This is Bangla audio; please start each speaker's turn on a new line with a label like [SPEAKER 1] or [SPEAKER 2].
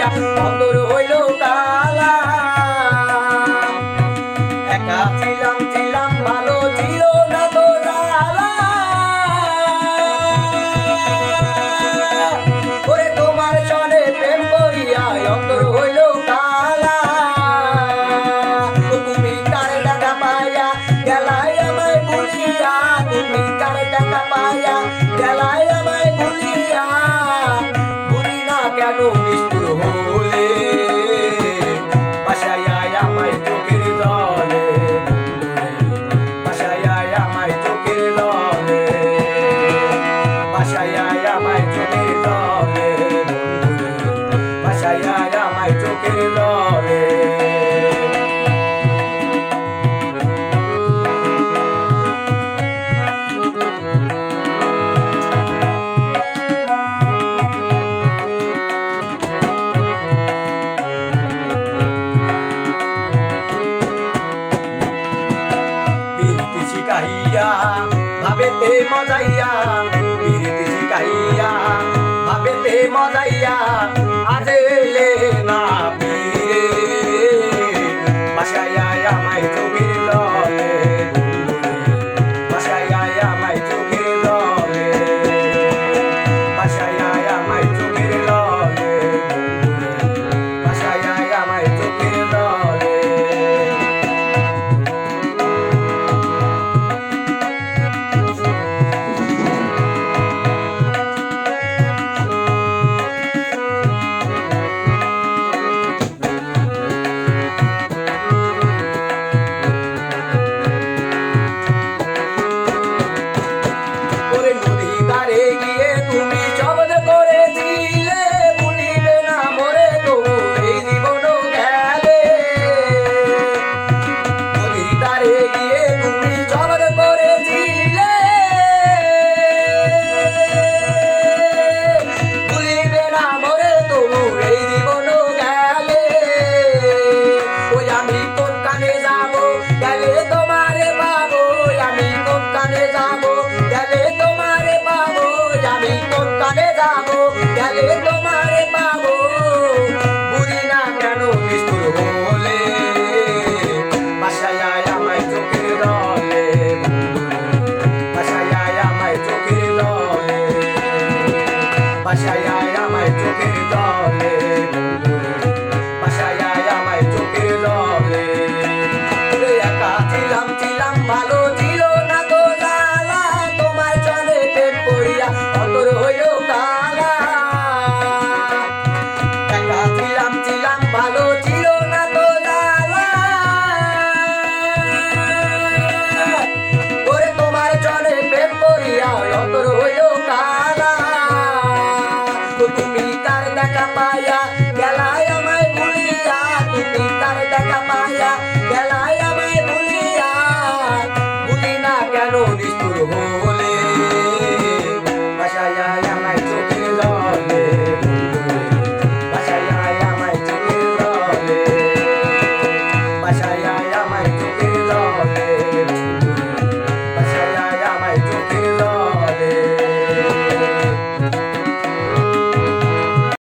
[SPEAKER 1] করিয়া অন্তর হইল কালা একা ছিলাম ছিলাম ভালো ছিল না। বাসায় আমায় চোখের লরে বাসায় আমায় চোখের লরে শিকাইয়া ভাবেতে মজাইয়া খাইয়া ভাবেতে মজাইয়া আজে তলে যাব, গেলে তোমারে পাবো। বুড়ি না কেন বিস্কুট হলে? বাসায় আমায় চোখের রলে বাসায় আমায় চোখের রলে বাসায় আমায় চোখের রলে